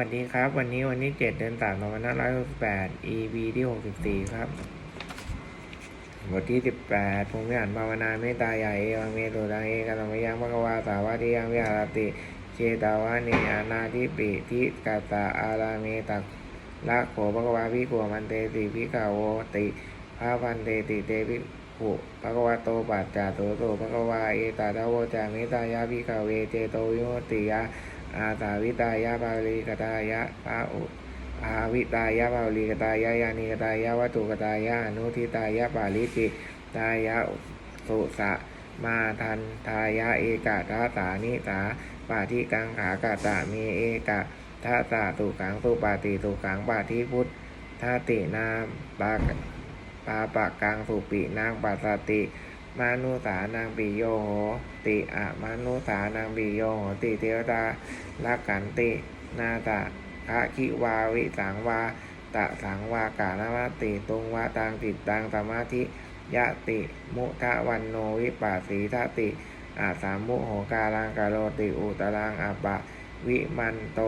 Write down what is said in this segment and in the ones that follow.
สวัสดีครับ วันนี้วันที่7เดือน3 2568 EP ที่64ครับบทที่18ภูมิอ่านภาวนาเมตตาใหญ่เอวังเมตุตังเอกัมมยังพระกวาสาวาทิยังวิหารติเชตาวานิอานาทิปิทิกาตาอาราเมตักละโขพระกวาวิกัวมันเตติพิกาโวติพระพันเตติเตพิขุพระกวาโตปัจจาโตโตพระกวาเอตาทาวโวจามตตายาพิกาเวเจโตวิโมตติยา อาตาวิตายะบาลีกตายะปาอุอาวิตายะบาลีกตายะยานิกตายะวัตุกตายะอนุทิตายะปาลิติตายะสุสะมาทันทายะเอกะทัสานิสาปาทิกังขากะตะมีเอกะทัสสะตุขังตุปาติตุขังปาทิพุทธาตินาปาปาปะกังสุปินางปัสสติ มานุสานางปิโยโหติอะมานุสานางปิโยโหติเทวตาลักกันตินาตะภะคิวาวิสังวาตะสังวากาลมติตุงวาตังจิตตังสมาธิยะติมุทะวันโนวิปัสสีทติอาสามมุโหกาลังกาโรติอุตรังอัปปะวิมันโต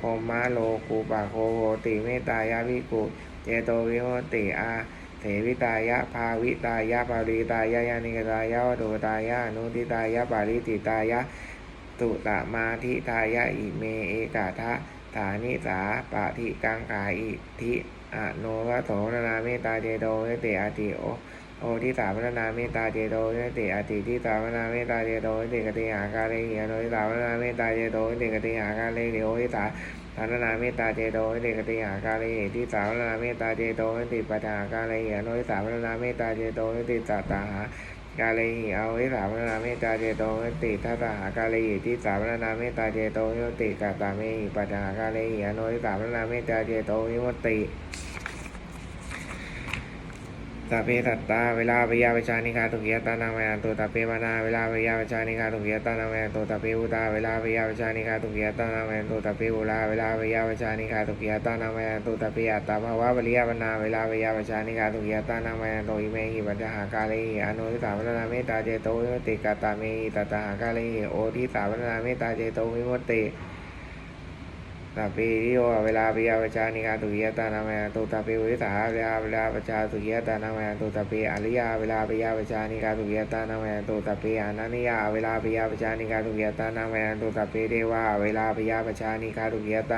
พมะโลกูปะโคโหติเมตตายาวิกุเจโตวิโหติอา เสวิตายะภาวิตายะปาริตายะยานิกตายะวโดตายะอนุติตายะปาริติตายะตุตมาทิตายะอิเมเอกาทะฐานิสาปะทิกังกาอิทิอโนวโสนาเมตตาเจโตเนติอาติโอ โอทิสามนาเมตตาเจโตเนติอติทิสามนาเมตตาเจโตเนติกติหากาเลหิอโนทิสามนาเมตตาเจโตเนติกติหากาเลหิโอทิสาฐานนาเมตตาเจโตเนติกติหากาเลหิทิสามนาเมตตาเจโตเนติปัฏฐากาเลหิอโนทิสามนาเมตตาเจโตเนติสัตตาหากาเลหิเอาวิสามนาเมตตาเจโตยติทัตหากาเลหิที่สามนาเมตตาเจโตยติกาตาเมหิปัจจหากาเลหิอโนวิสามนาเมตตาเจโตวิมุตติตาเพตัตตาเวลาปยาปชานิกาตุกิยตานามาตุตาเมานาเวลาปยาปชานิกตตาเพอุตาเวลาปยาปชานิกาตุกิยตานามาตุตาเมตตาเจโตตาภาวะปริยปนาเวลาปยาปชานิกาตุกิยตานามาตุอิเมหิปัจจหากาเลหิอโนวิสามนาเมตตาเจโตวิมุตติกาตาเมหิตตหากาเลหิโอทิสามนาเมตตาเจโตวิมุตติตาปีริโอเวติ ตาปีวิสาเวลาเวลาปชาตุกิยตานามยตุตาปีอริยาเวลาปิยาปชานิกาตุกิยตานามยตุตาปีอนันนิยาเวลา ปิยาปชานิกาตุกิยตานามยตุตาปีเทวาเวลาปิยาปชานิกาตุกิยตา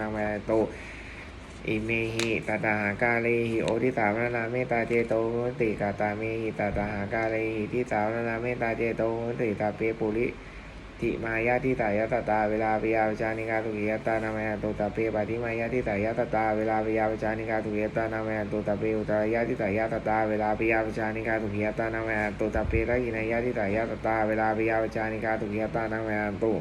นามย อิเมหิตตาหากาเลหิโอทิสามนาเมตตาเจโตโหติกาตาเมหิตตาหากาเลหิที่สามนาเมตตาเจโตโหติตาเปปุริติมายาทิตายาตตาเวลาปิยาปชานิกาตุกิยตานามยตุตาเปปฏิมายาทิตายาตตาเวลาปิยาปชานิกาตุกิยตานามยตุตาเปอุตายาทิตายาตตาเวลาปิยาปชานิกาตุกิยตานามยตุตาเปตะกินายาทิตายาตตาเวลาปิยาปชานิกาตุกิยตานามยตุ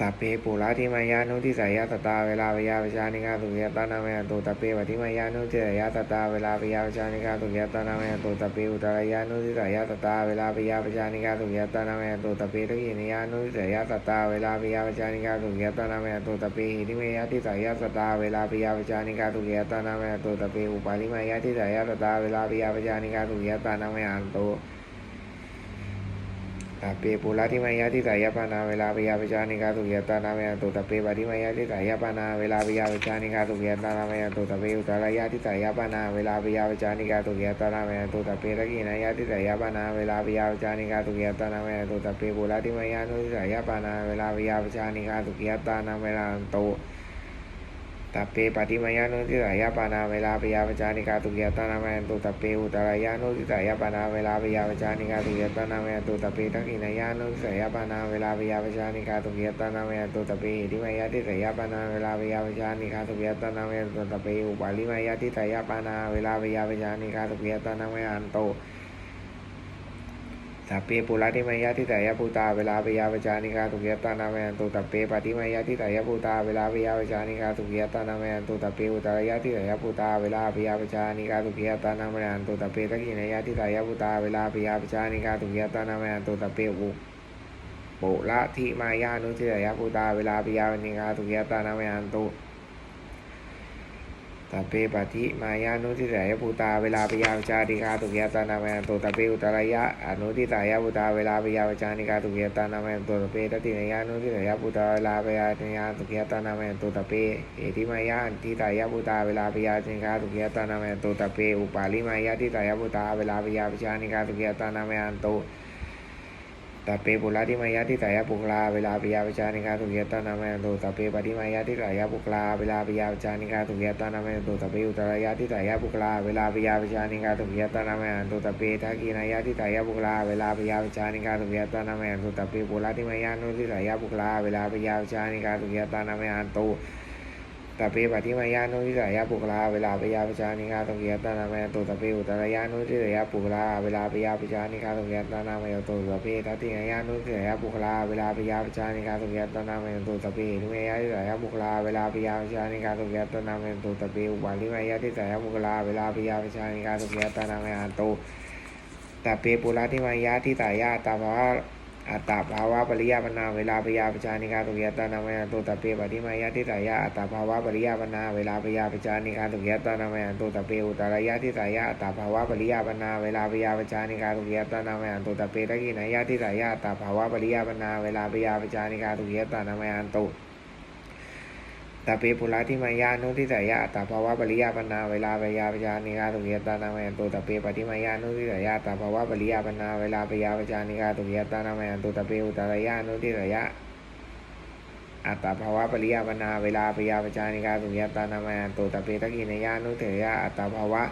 ตาเปปุระทิมายานุทิสายาตตาเวลาปยาปชานิกาตุเยตานามยตุตาเปปฏิมายานุทิสายาตตาเวลาปยาปชานิกาตุเยตานามยตุตาเปอุตรายานุทิสายาตตาเวลาปยาปชานิกาตุเยตานามยตุตาเปตะกินิยานุทิสายาตตาเวลาปยาปชานิกาตุเยตานามยตุตาเปหิริเมยาทิสายาตตาเวลาปยาปชานิกาตุเยตานามยตุตาเปอุปาลิมายาทิสายาตตาเวลาปยาปชานิกาตุเยตานามยตุ ตาเปปุระที่มายาที่สายปานาเวลาปยาปชานิกาตุเยตานามยตุตาเปปฏิมายาที่สายปานาเวลาปยาป ชานิกาตุเยตานามยตุตาเปอุ ตรายาที่สายปานาเวลาปยาปชานิกาตุเยตานามยตุตาเปตะกินายาที่สายปานาเวลาปยาปชานิกาตุเยตานามยตุตาเปปุระที่มายานุที่สายปานาเวลาปยาปชานิกาตุเยตานามยตุตาเปปฏิมายานุทิสายปานาเวลาปยาปจานิกาตุเกียตานามยตุตาเปอุตรายานุทิสายปานาเวลาปยาปจานิกาตุเกียตานามยตุตาเปทักขินายานุทิสายปานาเวลาปยาปจานิกาตุเกียตานามยตุตาเปหิริมายาทิสายปานาเวลาปยาปจานิกาตุเกียตานามยตุตาเปอุปาลิมายาทิสายปานาเวลาปยาปจานิกาตุเกียตานามยอันโตสัพเพปุระทิมายาทิสายภูตาเวลาปยาปจานิกาตุเกียตานามยันตุตัพเพปฏิมายาทิสายภูตาเวลาปยาปจานิกาตุเกียตานามยันตุตัพเพอุตรายาทิสายภูตาเวลาปยาปจานิกาตุเกียตานามยันตุตัพเพทักขินายาทิสายภูตาเวลาปยาปจานิกาตุเกียตานามยันตุตัพเพอุปุระทิมายานุทิสายภูตาเวลาปยาปนิกา ตุเกียตานามยันตุตัปเปปฏิมายานุทิสายภูตาเวลาปยาวิชาติกาตุเยตานามยันโตตัปเปอุตรายะอนุทิสายภูตาเวลาปยาวิชานิกาตุเยตานามยันโตตัปเปทัตตินายานุทิสายภูตาเวลาปยาติยาตุเยตานามยันโตตัปเปเอติมายาทิสายภูตาเวลาปยาติกาตุเยตานามยันโตตัปเปอุปาลิมายาทิสายภูตาเวลาปยาวิชานิกาตุเยตานามยันโตตัปเปปุระที่มายาที่สายปุกลาเวลาปิยาปชานิกาตุเยตานามัยตุตัปเปปฏิมายาที่สายปุกลาเวลาปิยาปชานิกาตุเยตานามัยตุตัปเปอุตรายาที่สายปุกลาเวลาปิยาปชานิกาตุเยตานามัยตุตัปเปทักีนายาที่สายปุกลาเวลาปิยาปชานิกาตุเยตานามัยตุตัปเปปุระที่มายานุที่สายปุกลาเวลาปิยาปชานิกาตุเยตานามัยตุ ตัปเปปฏิมายานุที่สายาปุกลา เวลาปยาปชานิกาตุเกียตานามัยตุตัปเปอุตรายานุที่สายาปุกลา เวลาปยาปชานิกาตุเกียตานามัยตุตัปเปทักกีนายานุที่สายาปุกลา เวลาปยาปชานิกาตุเกียตานามัยตุตัปเปทุเมยาที่สายาปุกลา เวลาปยาปชานิกาตุเกียตานามัยตุตัปเปอุปาลิมายาที่สายาปุกลา เวลาปยาปชานิกาตุเกียตานามัยตุตัปเปปุระที่มายาที่ตายาตาภาวะ อัตตาภาวะปริยาปนาเวลาปยาปชานิกาตุเยตานามยันตุตัปเปปฏิมายาทิตายาอัตตาภาวะปริยาปนาเวลาปยาปชานิกาตุเยตานามยันตุตัปเปอุตรายาทิตายาอัตตาภาวะปริยาปนาเวลาปยาปชานิกาตุเยตานามยันตุตัปเปตะกินายาทิตายาอัตตาภาวะปริยาปนาเวลาปยาปชานิกาตุเยตานามยันตุ ตาเปปุระที่มายานุทิสายะอัตาภาวะปริยาปนาเวลาปยาปชานิกาตุเยตานามยันตุตาเปปฏิมายานุทิสายะอัตาภาวะปริยาปนาเวลาปยาปชานิกาตุเยตานามยันตุตาเปอุตรายานุทิสายะอัตตาภาวะปริยาปนาเวลาปยาปชานิกาตุเยตานามยันตุตาเปตะกินยานุทิสายะอัตตาภาวะ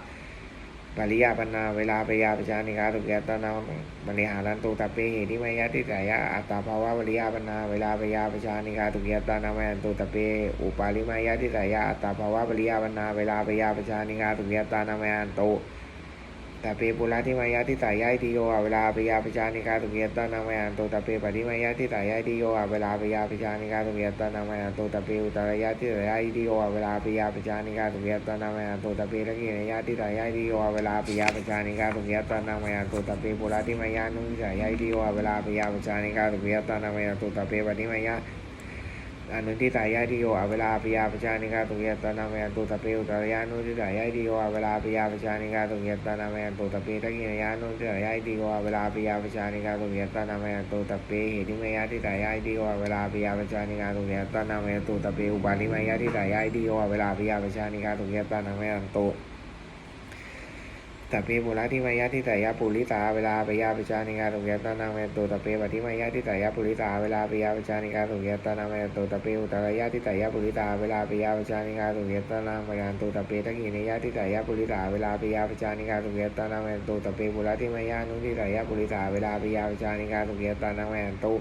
ปริยาปนาเวลาปริยาปชานิกาตุกยตานามบริหารันตุตาเปเหติมายะติสายะอัตตาภาวะปริยาปนาเวลาปริยาปชานิกาตุกยตานามยันตุตาเปอุปาลิมายะติสายะอัตตาภาวะปริยาปนาเวลาปริยาปชานิกาตุกยตานามยันตุ ตาเปปุระที่มายาทิสายะอิติโยเวลาปยาปชานิกาตุเยตานามยันโตตาเปปฏิมายาทิสายะอิติโยเวลาปยาปชานิกาตุเยตานามยันโตตาเปอุตรายาทิสายะอิติโยเวลาปยาปชานิกาตุเยตานามยันโตตาเปตะกินายาทิสายะอิติโยเวลาปยาปชานิกาตุเยตานามยันโตตาเปปุระที่มายานุทิสายะอิติโยเวลาปยาปชานิกาตุเยตานามยันโตตาเปปฏิมายา อนุทิตายาติโยอเวลาปยาปชานิกาตุเยตนามยันตุตะเปอุตรยานุทิตายาติโยอเวลาปยาปชานิกาตุเยตนามยันตุตะเปตะกินยานุทิตายาติโยอเวลาปยาปชานิกาตุเยตนามยันตุตะเปเหติมยาทิตายาติโยอเวลาปยาปชานิกาตุเยตนามยันตุตะเปอุปาลิมยาทิตายาติโยอเวลาปยาปชานิกาตุเยตนามยันตุ ตเปปุระที่มายาที่สายาปุริตาเวลาปยาปชานิกาตุเยตานาเมตุตเปปฏิมายาที่สายาปุริตาเวลาปยาปชานิกาตุเยตานาเมตุตเปอุตรายาที่สายาปุริตาเวลาปยาปชานิกาตุเยตานาเมตุตเปตะกินยาที่สายาปุริตาเวลาปยาปชานิกาตุเยตานาเมตุตเปปุระที่มายานุที่สายาปุริตาเวลาปยาปชานิกาตุเยตานาเมตุ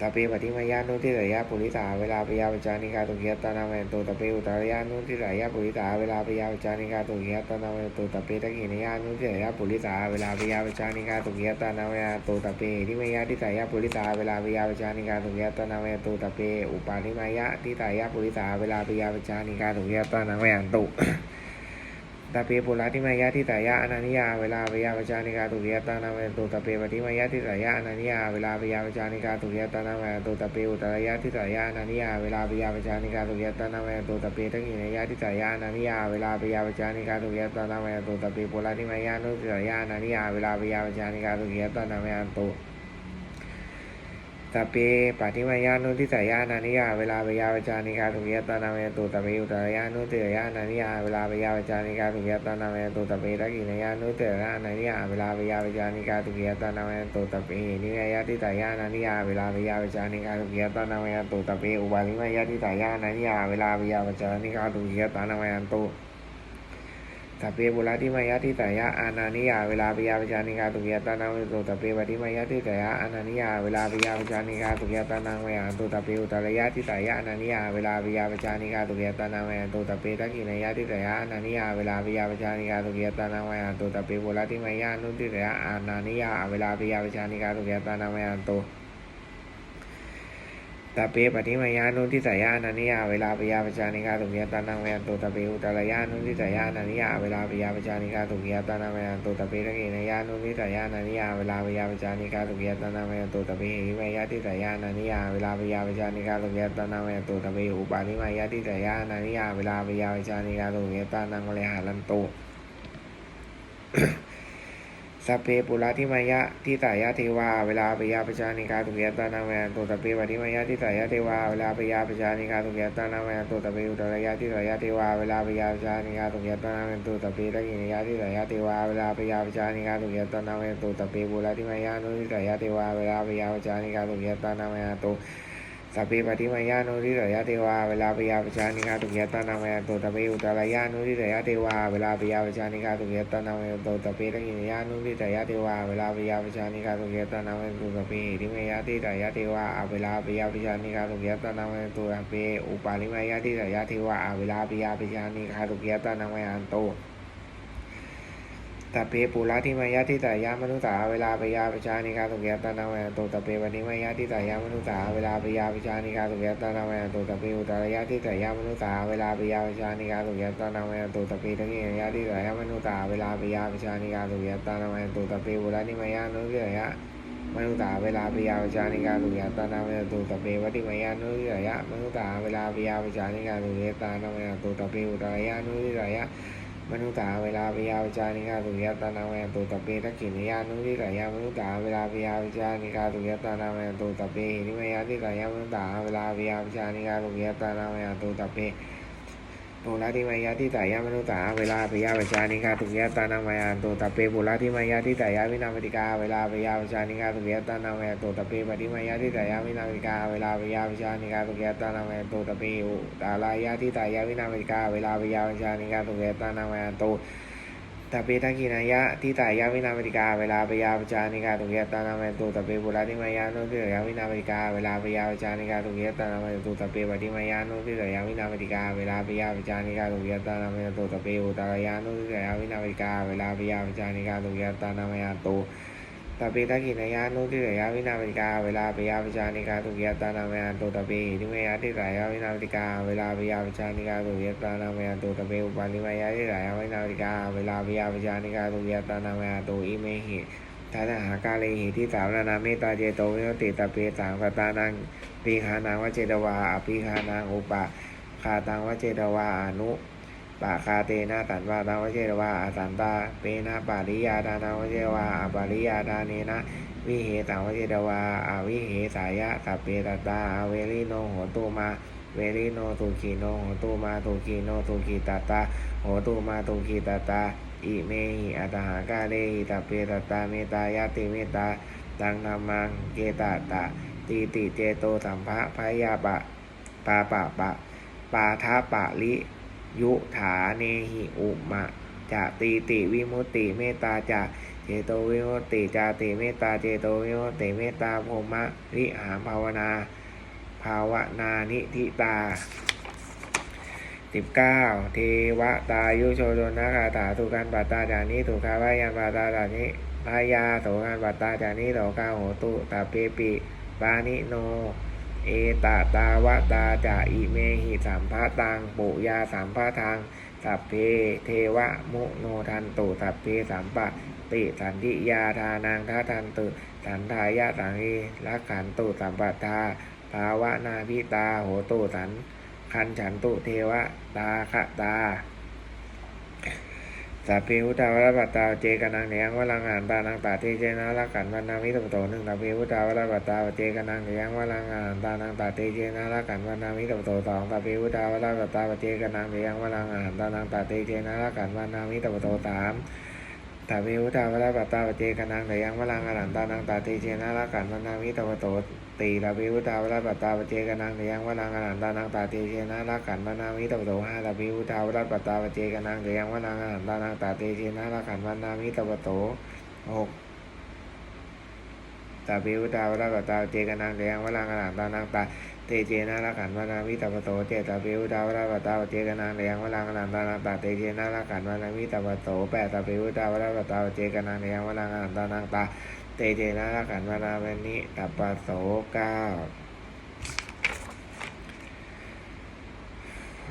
ตาเปปฏิมายานุที่สายาปุริตาเวลาปยาปชานิกาตุเยตานาเมตุตาเปอุตารยานุที่สายาปุริตาเวลาปยาปชานิกาตุเยตานาเมตุตาเปตะกินยานุที่สายาปุริตาเวลาปยาปชานิกาตุเยตานาเมตุตาเปที่มายาที่สายาปุริตาเวลาปยาปชานิกาตุเยตานาเมตุตาเปอุปาทิมายะที่สายาปุริตาเวลาปยาปชานิกาตุเยตานาเมตุ ตาเปปุระที่มายาที่ตายะอนันนิยา เวลาปยาปชานิกาตุเยตานาเมตุตาเปปฏิมายาที่ตายะอนันนิยา เวลาปยาปชานิกาตุเยตานาเมตุตาเปอุตรายะที่ตายะอนันนิยา เวลาปยาปชานิกาตุเยตานาเมตุตาเปทักขินายะที่ตายะอนันนิยา เวลาปยาปชานิกาตุเยตานาเมตุตาเปปุระที่มายานุที่ตายะอนันนิยา เวลาปยาปชานิกาตุเยตานาเมตุ ตาเปปฏิมายานุทิสายานานิยา เวลาปยาปจานิกาตุยตานาเมตุตะเปอุตระยานุติระยานานิยา เวลาปยาปจานิกาตุยตนามตุตเปตะกินายานุติยานานิยา เวลาปยาปจานิกาตุยตนามตุตะเปนิยายาติตายานานิยา เวลาปยาปจานิกาตุยตานาเมตุตะเปอุบาลิมายาติตายานานิยา เวลาปยาปจานิกาตุยตานาเมตุ ตเปบุระที่มายาที่ตายะอานานิยาเวลาปยาปจานิกาตุเยตานังเวตุตเปปฏิมายาที่ตายะอานานิยาเวลาปยาปจานิกาตุเยตานังเวหันตุตเปอุตระยะที่ตายะอานานิยาเวลาปยาปจานิกาตุเยตานังเวหันตุตเปทักขินายะที่ตายะอานานิยาเวลาปยาปจานิกาตุเยตานังเวหันตุตเปบุระที่มายานุที่ตายะอานานิยาเวลาปยาปจานิกาตุเยตานังเวหันตุ ตาเปปฏิมายานุทิสายานันนิยาเวลาปยาปชานิกาตุเกียตานังเวยันตุตาเปอุตรายานุทิสายานันนิยาเวลาปยาปชานิกาตุเกียตานังเวยันตุตาเปตะเกนยานุทิสายานันนิยาเวลาปยาปชานิกาตุเกียตานังเวยันตุตาเปหิมายาทิสายานันนิยาเวลาปยาปชานิกาตุเกียตานังเวยันตุตาเปอุปาณิมายาทิสายานันนิยาเวลาปยาปชานิกาตุเกียตานังเวหาลันตุ สัพเพปุระทิมายะทิสายะเทวา เวลาปยาปชานิกาตุเกตานาเวนันตุตเปปฏิมายะทิสายะเทวา เวลาปยาปชานิกาตุเกตานาเวนันตุตเปอุตรายะทิสายะเทวา เวลาปยาปชานิกาตุเกตานาเวนันตุตเปตะกินยะทิสายะเทวา เวลาปยาปชานิกาตุเกตานาเวนันตุตเปปุระทิมายะนุทิสายะเทวา เวลาปยาปชานิกาตุเกตานาเวนตุ สัพเพปฏิมายานุทิสายะเทวาเวลาปยาปชานิกาตุเกียตานาเวนันตุตเปอุตรายะนุทิสายะเทวาเวลาปยาปชานิกาตุเกียตานาเวนันตุตเปตะกินยะนุทิสายะเทวาเวลาปยาปชานิกาตุเกียตานาเวนันตุตเปหิริมายะทิสายะเทวาเวลาปยาปชานิกาตุเกียตานาเวนันตุตเปอุปาลิมายะทิสายะเทวาเวลาปยาปชานิกาตุเกียตานาเวนันตุ ตเปปุระทิมายะทิตายามนุษย์สาเวลาปยาปชานิกาสุเกียตนาเวนะโตตเปวันนิมายะทิตายามนุษย์สาเวลาปยาปชานิกาสุเกียตนาเวนะโตตเปอุตรายะทิตายามนุษย์สาเวลาปยาปชานิกาสุเกียตนาเวนะโตตเปตะกิยะทิตายามนุษย์สาเวลาปยาปชานิกาสุเกียตนาเวนะโตตเปปุระทิมายะนุษย์สายะมนุษย์สาเวลาปยาปชานิกาสุเกียตนาเวนะโตตเปวัติมายะนุษย์สายะมนุษย์สาเวลาปยาปชานิกาสุเกียตนาเวนะโตตเปอุตรายะนุษย์สายะ มนุษย์าเวลาพยาวิจานิกาตุยตานาเมตุตเปตะกขินิยานุทิกายามนุษย์าเวลาพยาวิจานิกาตุยตานาเมตุตเปหินิมยาติกายามนุษย์าเวลาพยาวิจานิกาตุยตานาเมตุตเป ปุระทิมายาทิตายามนุษย์ตาเวลาพยาปชานิกาตุยตานาเวตุตเปปุระทิมายาทิตายาวินามิติกาเวลาพยาปชานิกาตุยตานาเวตุตเปปฏิมายาทิตายาวินามิติกาเวลาพยาปชานิกาตุยตานาเวตุตเปอุตาลายาทิตายาวินามิติกาเวลาพยาปชานิกาตุยตานามายาโตุ ตเปทักขินายะทิตายาวินามิติกา เวลาปยาปจานิกาตุเกตานาเมตุตเปปุราติมายานุทิตยาวินามิติกา เวลาปยาปจานิกาตุเกตานาเมตุตเปปฏิมายานุทิตยาวินามิติกา เวลาปยาปจานิกาตุเกตานาเมตุตเปอุตารายานุทิตยาวินามิติกา เวลาปยาปจานิกาตุเกตานาเมตุ ตเปทักขินายะนุทิตยาวินามิกา เวลาปยาปจานิกาตุเกตานาเมตุตเปหิริมยาทิตยาวินามิกา เวลาปยาปจานิกาตุเกตานาเมตุตเปอุปาลิมายาทิตยาวินามิกา เวลาปยาปจานิกาตุเกตานาเมตุอิเมหิทัตหากาเลหิที่สามนานาเมตตาเจโตวิโติตาเปสังกตานังปีคานังวเจตวาอภิคานังอุปะคาตังวเจตวาอนุ ปะคาเตนะตันวาตังวเจตวาอาสันตาเปนะปาริยาดานังวเจตวาอปาริยาดาเนนะวิเหตังวเจตวาอาวิเหสายะสัพเพตตาอาเวริโนโหตุมาเวริโนตุขีโนโหตุมาตุขีโนตุขีตตาโหตุมาตุขีตตาอิเมหิอัตหากาเลหิตาเปตตาเมตายาติเมตตาตังธรรมังเกตตะตีติเจโตสัมภะพยาปะปาปะปะปาทาปะลิ ยุถาเนหิอุมะจะตีติวิมุตติเมตตาจะเจโตวิมุตติจาติเมตตาเจโตวิมุตติเมตตาภมะริหาภาวนา ภาวนานิทิตาสิบเก้าเทวตายุโชโดนาคาถาถูกการปัตตาจานิถูกคาวายันปัตตาจานิพายาโสการปัตตาจานิโสกาโหตุตาเปปิปานิโน เอตาตาวตาจาอิเมหิสัมภาตังปุยาสัมภาทังสัพเพเทวะมุโนทันตุสัพเพสัมปะติสันติยาทานังทัทันตุสันทายะสังหิรักขันตุสัมปทาภาวะนาพิตาโหตุสันคันฉันตุเทวตาคตา สัพเพพุทธาวรปัตตาเจกนังเนียงวลังอ่านตานังตาเทเจนะละกันวันนามิตโตหนึ่งสัพเพพุทธาวรปัตตาเจกนังเนียงวลังอ่านตานังตาเทเจนะละกันวันนามิตโตสองสัพเพพุทธาวรปัตตาเจกนังเนียงวลังอ่านตานังตาเทเจนะละกันวันนามิตโตสาม ตาพิพุทธาวราปัตตาเจกนังแต่ยังวลังอรันตานังตาเทเจนะละกันวันนามิตโตตีตาภิวุตาวราปัตตาปเจกนังแต่ยังวนังอรันตานังตาเตเจนารักขันวนามิตปโตห้าตาภิวุตาวราปัตตาปเจกนังแต่ยังวนังอรันตานังตาเตเจนารักขันวนามิตปโตหก ตาภิวตาวราปตาเจกนังเดียงวรังอนังตานังตาเตเจนารักขันวนามิตาปโตเจตาภิวตาวราปตาปเจกนังเดียงวรังอนังตานังตาเตเจนารักขันวนามิตาปโตแปดตาภิวตาวราปตาปเจกนังเดียงวรังอนังตานังตาเตเจนารักขันวนาเวนิตาปโสเก้า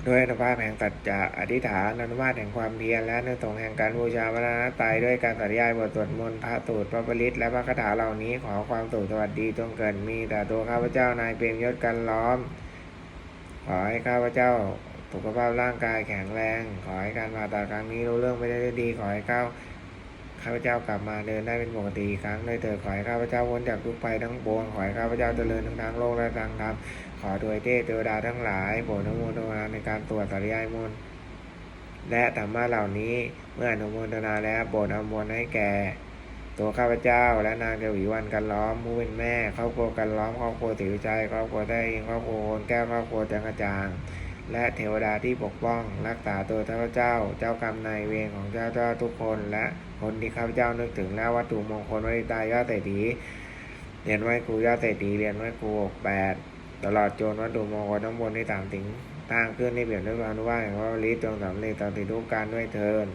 ด้วยอนุภาพแห่งสัจจะอธิษฐานอนุภาพแห่งความเพียรและในสงแห่งการบูชาพระรัตนตรัยด้วยการสาธยายบทสวดมนต์พระสูตรพระปริตและพระคาถาเหล่านี้ขอความสุขสวัสดีจงเกิดมีแต่ตัวข้าพเจ้านายเปรมยศกันล้อม ขอให้ข้าพเจ้าสุขภาพร่างกายแข็งแรง ขอให้การผ่าตัดครั้งนี้รู้เรื่องไปได้ดี ขอให้ข้าข้าพเจ้ากลับมาเดินได้เป็นปกติอีกครั้งเลยเถิดขอให้ข้าพเจ้าพ้นจากทุกภัยทั้งปวงขอให้ข้าพเจ้าเจริญทั้งทางโลกและทางธรรม ขอโดวยเทพเทวดาทั้งหลายโปรดอนุโมทนาในการตรวจสริยายมนและธรรมะเหล่านี้เมื่ออนุโมทนาแล้วโปรดอนุโมทนาให้แก่ ตัวข้าพเจ้า และนางเดวีวันกันล้อมผู้เป็นแม่ครอบครัวกันล้อมครอบครัวติ๋วใจครอบครัวได้เองครอบครัวโนแก้วครอบครัวจังกระจางและเทวดาที่ปกป้อง รักษาตัวข้าพเจ้า เจ้ากรรมนายเวรของเจ้าเจ้าทุกคน และคนที่ข้าพเจ้านึกถึงและวัตถุมงคลวิตายยอดเศรษฐีเรียนไว้ครูยอดเศรษฐีเรียนไว้ครูหกแปด ตลอดจนวัตถุมงคลทั้งบนที่ตางถึงตั้งขึ้นในเปลี่ยนด้วยความรู้ว่าแห่งพระวริตจงสำเร็จต่อติดทุกการด้วยเทิน